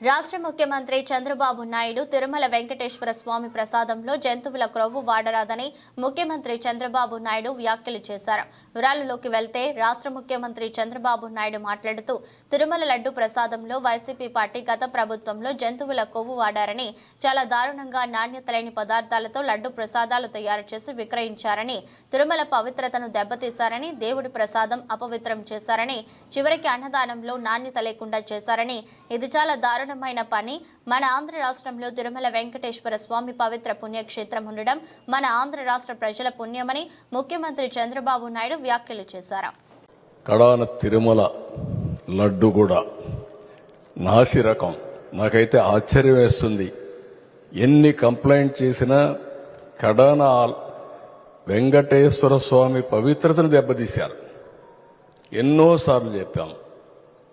రాష్ట్ర ముఖ్యమంత్రి చంద్రబాబు నాయుడు తిరుమల వెంకటేశ్వర స్వామి ప్రసాదంలో జంతువుల క్రొవ్వు వాడరాదని ముఖ్యమంత్రి చంద్రబాబు నాయుడు వ్యాఖ్యలు చేశారు. వివరాలలోకి వెళ్తే రాష్ట్ర ముఖ్యమంత్రి చంద్రబాబు నాయుడు మాట్లాడుతూ తిరుమల లడ్డు ప్రసాదంలో వైసీపీ పార్టీ గత ప్రభుత్వంలో జంతువుల కొవ్వు వాడారని చాలా దారుణంగా నాణ్యత లేని పదార్థాలతో లడ్డు ప్రసాదాలు తయారు చేసి విక్రయించారని తిరుమల పవిత్రతను దెబ్బతీశారని దేవుడి ప్రసాదం అపవిత్రం చేశారని చివరికి అన్నదానంలో నాణ్యత లేకుండా చేశారని ఇది చాలా దారుణ దారుణమైన పని మన ఆంధ్ర రాష్ట్రంలో తిరుమల వెంకటేశ్వర స్వామి పవిత్ర పుణ్యక్షేత్రం ఉండడం మన ఆంధ్ర రాష్ట్ర ప్రజల పుణ్యమని ముఖ్యమంత్రి చంద్రబాబు నాయుడు వ్యాఖ్యలు చేశారు. కడాన తిరుమల లడ్డు కూడా నాసి రకం. నాకైతే ఆశ్చర్యం వేస్తుంది. ఎన్ని కంప్లైంట్ చేసినా కడాన వెంకటేశ్వర స్వామి పవిత్రతను దెబ్బతీశారు. ఎన్నోసార్లు చెప్పాం.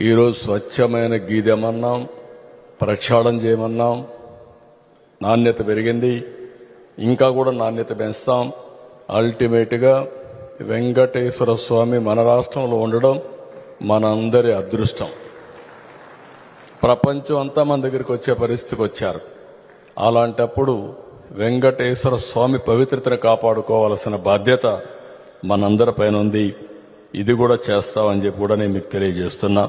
ఈరోజు స్వచ్ఛమైన గీదేమన్నాం ప్రక్షాళం ప్రక్షాళన చేయమన్నాం. నాణ్యత పెరిగింది. ఇంకా కూడా నాణ్యత పెంచుతాం. అల్టిమేట్గా వెంకటేశ్వర స్వామి మన రాష్ట్రంలో ఉండడం మనందరి అదృష్టం. ప్రపంచం అంతా మన దగ్గరికి వచ్చే పరిస్థితికి వచ్చారు. అలాంటప్పుడు వెంకటేశ్వర స్వామి పవిత్రతను కాపాడుకోవాల్సిన బాధ్యత మనందరిపైన ఉంది. ఇది కూడా చేస్తామని చెప్పి కూడా నేను మీకు తెలియజేస్తున్నా.